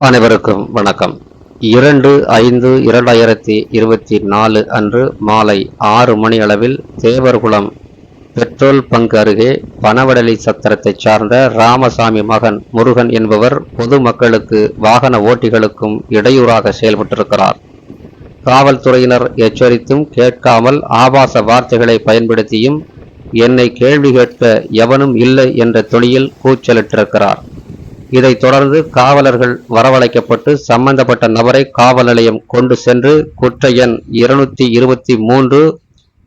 அனைவருக்கும் வணக்கம். இரண்டு ஐந்து இரண்டாயிரத்தி இருபத்தி நாலு அன்று மாலை ஆறு மணி அளவில் தேவர்குளம் பெட்ரோல் பங்க் அருகே பனவடலி சத்திரத்தைச் சார்ந்த ராமசாமி மகன் முருகன் என்பவர் பொதுமக்களுக்கு வாகன ஓட்டிகளுக்கும் இடையூறாக செயல்பட்டிருக்கிறார். காவல்துறையினர் எச்சரித்தும் கேட்காமல் ஆபாச வார்த்தைகளை பயன்படுத்தியும் என்னை கேள்வி கேட்க எவனும் இல்லை என்ற தொழில் கூச்சலிட்டிருக்கிறார். இதைத் தொடர்ந்து காவலர்கள் வரவழைக்கப்பட்டு சம்பந்தப்பட்ட நபரை காவல் நிலையம் கொண்டு சென்று குற்ற எண் இருநூத்தி இருபத்தி மூன்று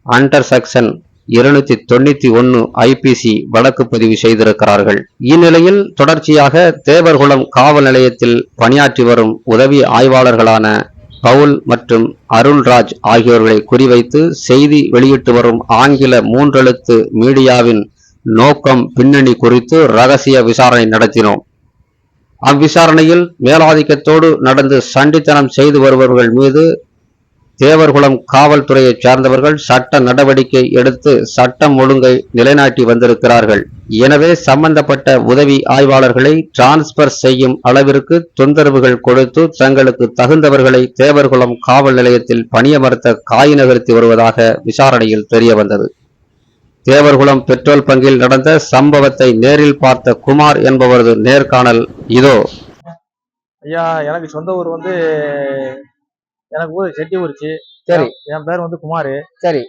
அண்டர் செக்ஷன் இருநூத்தி தொண்ணூத்தி ஒன்னு ஐபிசி வழக்கு பதிவு செய்திருக்கிறார்கள். இந்நிலையில் தொடர்ச்சியாக தேவர்குளம் காவல் நிலையத்தில் பணியாற்றி வரும் உதவி ஆய்வாளர்களான பவுல் மற்றும் அருள்ராஜ் ஆகியோர்களை குறிவைத்து செய்தி வெளியிட்டு வரும் ஆங்கில மூன்றெழுத்து மீடியாவின் நோக்கம் பின்னணி குறித்து ரகசிய விசாரணை நடத்தினோம். அவ்விசாரணையில் மேலாதிக்கத்தோடு நடந்து சண்டித்தனம் செய்து வருபவர்கள் மீது தேவர்குளம் காவல்துறையைச் சார்ந்தவர்கள் சட்ட நடவடிக்கை எடுத்து சட்டம் ஒழுங்கை நிலைநாட்டி வந்திருக்கிறார்கள். எனவே சம்பந்தப்பட்ட உதவி ஆய்வாளர்களை டிரான்ஸ்பர் செய்யும் அளவிற்கு தொந்தரவுகள் கொடுத்து தங்களுக்கு தகுந்தவர்களை தேவர்குளம் காவல் நிலையத்தில் பணியமர்த்த காய் நகர்த்தி வருவதாக விசாரணையில் தெரிய வந்தது தேவர்குளம் பெட்ரோல் பங்கில் நடந்த சம்பவத்தை நேரில் பார்த்த குமார் என்பவரது நேர்காணல் இதோ. ஐயா எனக்கு சொந்த ஊர் வந்து எனக்கு ஊர் செட்டி ஊருச்சு சரி. என் பேர் வந்து குமார். சரி.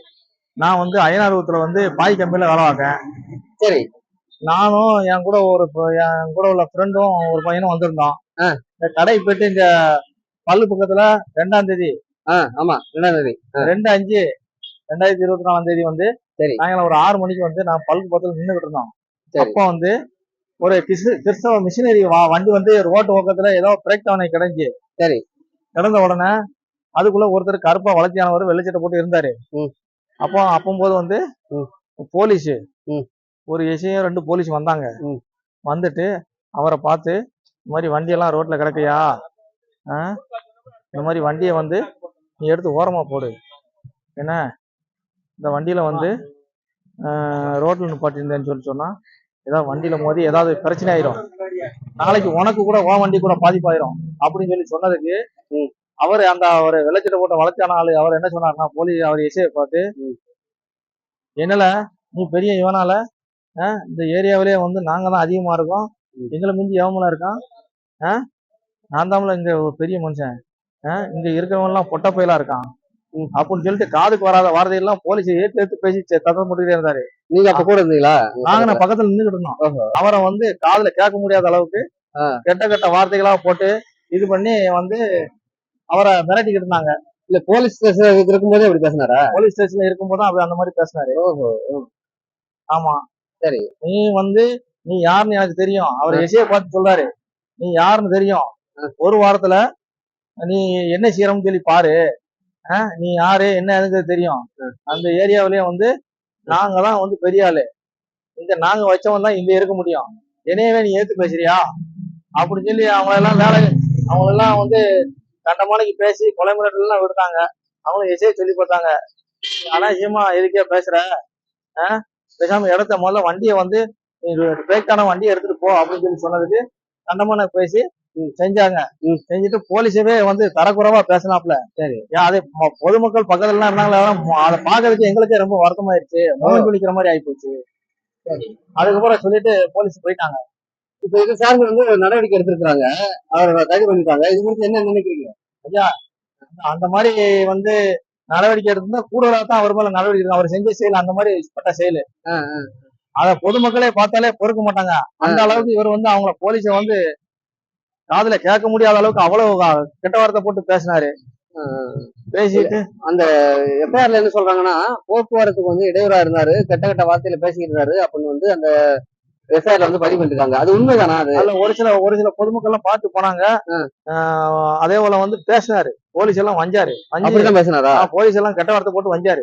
நான் வந்து அயனார்வத்துல வந்து பாய் கம்பெனில வேலை பார்த்தேன் சரி. நானும் என் கூட ஒரு என் கூட உள்ள ஃப்ரெண்டும் ஒரு பையனும் வந்திருந்தோம். இந்த கடைக்கு போயிட்டு இந்த பல்லு பக்கத்துல ரெண்டாம் தேதி ஆ ஆமா ரெண்டாம் தேதி. ரெண்டு அஞ்சு ரெண்டாயிரத்தி இருபத்தி நாலாம் தேதி வந்து சரி. சாயங்காலம் ஒரு ஆறு மணிக்கு வந்து நான் பல்கு பக்கத்துல நின்றுகிட்டு இருந்தோம். அப்போ வந்து ஒரு கிறிஸ்து கிறிஸ்தவ மிஷினரி வண்டி வந்து ரோட்டு பக்கத்துல ஏதோ பிரேக் டவுனை கிடைஞ்சு சரி. கிடந்த உடனே அதுக்குள்ள ஒருத்தர் கருப்பா வளர்ச்சியானவர் வெள்ளச்சட்டை போட்டு இருந்தாரு. அப்போ அப்போம்போது வந்து. போலீஸ் ம். ஒரு எஸ்ஐயும் ரெண்டு போலீஸ் வந்தாங்க ம். வந்துட்டு அவரை பார்த்து இந்த மாதிரி வண்டியெல்லாம் ரோட்ல கிடக்கையா? இந்த மாதிரி வண்டியை வந்து நீ எடுத்து ஓரமா போடு என்ன இந்த வண்டியில வந்து ரோட்ல நிப்பாட்டியிருந்தேன்னு சொல்லி சொன்னா ஏதாவது வண்டியில மோதி ஏதாவது பிரச்சனை ஆயிரும். நாளைக்கு உனக்கு கூட உன் வண்டி கூட பாதிப்பாயிரும். அப்படின்னு சொல்லி சொன்னதுக்கு. அவர் அந்த அவர் வெள்ளச்சட்டை போட்ட வளர்ச்சியான ஆளு அவர் என்ன சொன்னார்னா போலீஸ் அவர் எஸ்ஐ பார்த்து என்னல நீ பெரிய இவனால இந்த ஏரியாவிலே வந்து நாங்க தான் அதிகமா இருக்கோம். எங்களை மிஞ்சி எவமல இருக்கான்? நான் தான்ல இங்க ஒரு பெரிய மனுஷன்? இங்க இருக்கிறவங்க எல்லாம் பொட்ட பயிலா இருக்கான். அப்படின்னு சொல்லிட்டு காதுக்கு வராத வார்த்தையெல்லாம் போலீஸ் ஏத்து ஏத்து பேசி தத்தம் போட்டுக்கிட்டே இருந்தாரு. நீங்க அப்ப கூட இருந்தீங்களா? நாங்க நான் பக்கத்துல நின்றுகிட்டு இருந்தோம். அவரை வந்து காதுல கேட்க முடியாத அளவுக்கு. கெட்ட கெட்ட வார்த்தைகளா போட்டு இது பண்ணி வந்து அவரை மிரட்டிக்கிட்டு இருந்தாங்க. இல்ல போலீஸ் ஸ்டேஷன் இருக்கும்போதே அப்படி பேசினாரா? போலீஸ் ஸ்டேஷன்ல இருக்கும்போது அவர் அந்த மாதிரி பேசினாரு. ஓஹோ ஆமா. சரி. நீ வந்து நீ யாருன்னு எனக்கு தெரியும். அவர் எசைய பார்த்து சொல்றாரு. நீ யாருன்னு தெரியும். ஒரு வாரத்துல நீ என்ன செய்யறோம்னு சொல்லி பாரு. நீ யாரு? என்ன எனக்கு தெரியும். அந்த ஏரியாவிலயே வந்து நாங்க தான் வந்து பெரிய ஆளு. இங்க நாங்க வச்சவன் தான் இங்க இருக்க முடியும். என்னையவே நீ ஏத்து பேசுறியா? அப்படின்னு சொல்லி அவங்க எல்லாம் வேலை அவங்க எல்லாம் வந்து கண்டமானைக்கு பேசி கொலை மிரட்டல் எல்லாம் விடுத்தாங்க அவங்களும் எசையை சொல்லி பார்த்தாங்க அனாவசியமா எதுக்கே பேசுற? பேசாம இடத்த முதல்ல வண்டியை வந்து பிரேக்கான வண்டியை எடுத்துட்டு போ அப்படின்னு சொல்லி சொன்னதுக்கு கண்டமான பேசி செஞ்சாங்க. செஞ்சுட்டு போலீஸவே வந்து தரக்குறைவா பேசினாப்ல சரி. அதே பொதுமக்கள் பக்கத்துல எல்லாம் இருந்தாங்களே அதை பாக்குறதுக்கு எங்களுக்கே ரொம்ப வருத்தமாயிருச்சு. மோகம் குளிக்கிற மாதிரி ஆயிப்போச்சு. அதுக்கப்புறம் சொல்லிட்டு போலீஸ் போயிட்டாங்க. இப்ப இது சார்ந்து வந்து நடவடிக்கை எடுத்திருக்காங்க அவரை கைது பண்ணிருக்காங்க இது குறித்து என்ன நினைக்கிறீங்க? அந்த மாதிரி வந்து நடவடிக்கை எடுத்திருந்தா கூடுதலா தான் அவர் மேல நடவடிக்கை எடுக்கும். அவர் செஞ்ச செயல் அந்த மாதிரி பட்ட செயல். அத பொதுமக்களே பார்த்தாலே பொறுக்க மாட்டாங்க. அந்த அளவுக்கு இவர் வந்து அவங்கள போலீஸ வந்து காதுல கேட்க முடியாத அளவுக்கு அவ்வளவு கெட்ட வார்த்தை போட்டு பேசினாரு. பேசிட்டு அந்த எஃப்ஐஆர்ல என்ன சொல்றாங்கன்னா போக்குவரத்துக்கு வந்து இடையூறா இருந்தாரு கெட்ட கெட்ட வார்த்தையில பேசிக்கிட்டு இருந்தாரு அப்படின்னு வந்து அந்த எஃப்ஐஆர்ல வந்து பதிவு பண்ணிருக்காங்க. அது உண்மைதானா அது? அதுல ஒரு சில ஒரு சில பொதுமக்கள் எல்லாம் பார்த்து போனாங்க. அதே போல வந்து பேசினாரு. போலீஸ் எல்லாம் வஞ்சாரு. வஞ்சி அப்படிதான் பேசினாரா? போலீஸ் எல்லாம் கெட்ட வார்த்தை போட்டு வஞ்சாரு.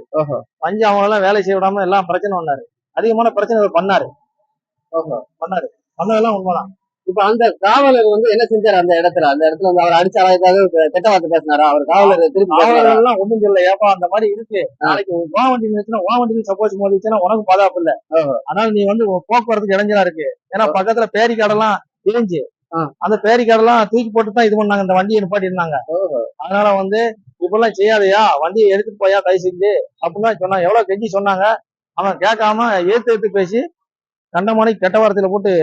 வஞ்சி அவங்க எல்லாம் வேலை செய்ய விடாம எல்லாம் பிரச்சனை பண்ணாரு. அதிகமான பிரச்சனை பண்ணாரு. பண்ணாரு. பண்ணதெல்லாம் உண்மைதான். இப்ப அந்த காவலர் வந்து என்ன செஞ்சாரு அந்த இடத்துல? அந்த இடத்துல வந்து அவர் அடிச்சாரா ஏதாவது கெட்ட வார்த்தை பேசினாரா? அவர் காவலர் திருப்பி எல்லாம் ஒண்ணும் சொல்ல ஏப்பா அந்த மாதிரி இருக்கு. நாளைக்கு வா வண்டி இருந்துச்சுன்னா வா வண்டி சப்போஸ் மோதிச்சுன்னா உனக்கு பாதுகாப்பு இல்ல. அதனால நீ வந்து போக்குவரத்துக்கு இடைஞ்சலா இருக்கு. ஏன்னா பக்கத்துல பேரிக்காடெல்லாம் இழிஞ்சு ஆ. அந்த பேரிக்காரெல்லாம் தூக்கி போட்டு தான் இது பண்ணாங்க. இந்த வண்டியை நிப்பாட்டி இருந்தாங்க அதனால வந்து இப்பெல்லாம் செய்யாதயா? வண்டியை எடுத்துட்டு போயா கை செஞ்சு? அப்படின்னு சொன்னாங்க. எவ்வளவு கெஞ்சி சொன்னாங்க. அவன் கேட்காம ஏத்து ஏத்து பேசி கண்டமானி கெட்ட வார்த்தையில போட்டு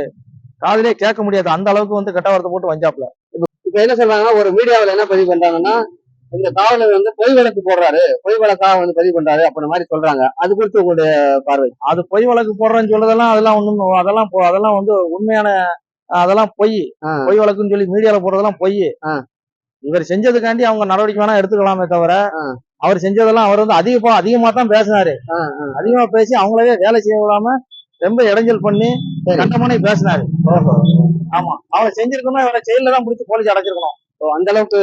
காதுலயே கேட்க முடியாது அந்த அளவுக்கு வந்து கெட்ட வார்த்தை போட்டு வந்தாப்ல இப்ப என்ன சொல்றாங்கன்னா ஒரு மீடியாவுல என்ன பதிவு பண்றாங்கன்னா இந்த காவலர் வந்து பொய் வழக்கு போடுறாரு பொய் வழக்காக வந்து பதிவு பண்றாரு அப்படின்ற மாதிரி சொல்றாங்க அது குறித்து உங்களுடைய பார்வை அது பொய் வழக்கு போடுறேன்னு சொல்றதெல்லாம் அதெல்லாம் ஒண்ணும் அதெல்லாம் பொ- அதெல்லாம் வந்து உண்மையான அதெல்லாம் பொய். பொய் வழக்குன்னு சொல்லி மீடியால போடுறதெல்லாம் பொய். இவர் செஞ்சதுக்காண்டி அவங்க நடவடிக்கை வேணா எடுத்துக்கலாமே தவிர. அவர் செஞ்சதெல்லாம் அவர் வந்து அதிகமா அதிகமா தான் பேசினாரு. அதிகமா பேசி அவங்களவே வேலை செய்ய விடாம ரொம்ப இடைஞ்சல் பண்ணி. கண்டமானே பேசினாரு. ஆமா. அவர் செஞ்சிருக்கணும் இவரை ஜெயில தான் பிடிச்சி போலீஸ் அடைச்சிருக்கணும். ஓ, அந்த அளவுக்கு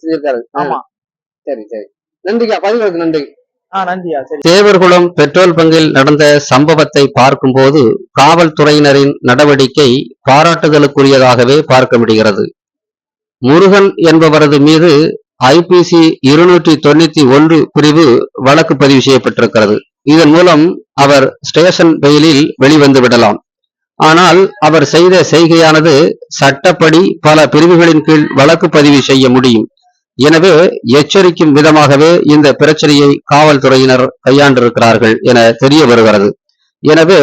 செஞ்சிருக்காரு. ஆமா. சரி சரி. நன்றிக்கா. பதிவுக்கு நன்றி. ஆஹ் நன்றியா. சரி. தேவர்குளம் பெட்ரோல் பங்கில் நடந்த சம்பவத்தை பார்க்கும்போது காவல்துறையினரின் நடவடிக்கை பாராட்டுதலுக்குரியதாகவே பார்க்க முடிகிறது முருகன் என்பவரது மீது ஐபிசி இருநூற்றி தொண்ணூத்தி ஒன்று பிரிவு வழக்கு பதிவு செய்யப்பட்டிருக்கிறது. இதன் மூலம் அவர் ஸ்டேஷன் பெயிலில் வெளிவந்து விடலாம். ஆனால் அவர் செய்த செய்கையானது சட்டப்படி பல பிரிவுகளின் கீழ் வழக்கு பதிவு செய்ய முடியும். எனவே எச்சரிக்கும் விதமாகவே இந்த பிரச்சனையை காவல்துறையினர் கையாண்டிருக்கிறார்கள் என தெரிய வருகிறது. எனவே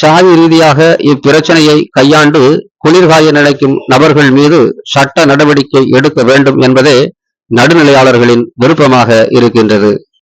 சாதி ரீதியாக இப்பிரச்சனையை கையாண்டு குளிர்காய நினைக்கும் நபர்கள் மீது சட்ட நடவடிக்கை எடுக்க வேண்டும் என்பதே நடுநிலையாளர்களின் விருப்பமாக இருக்கின்றது.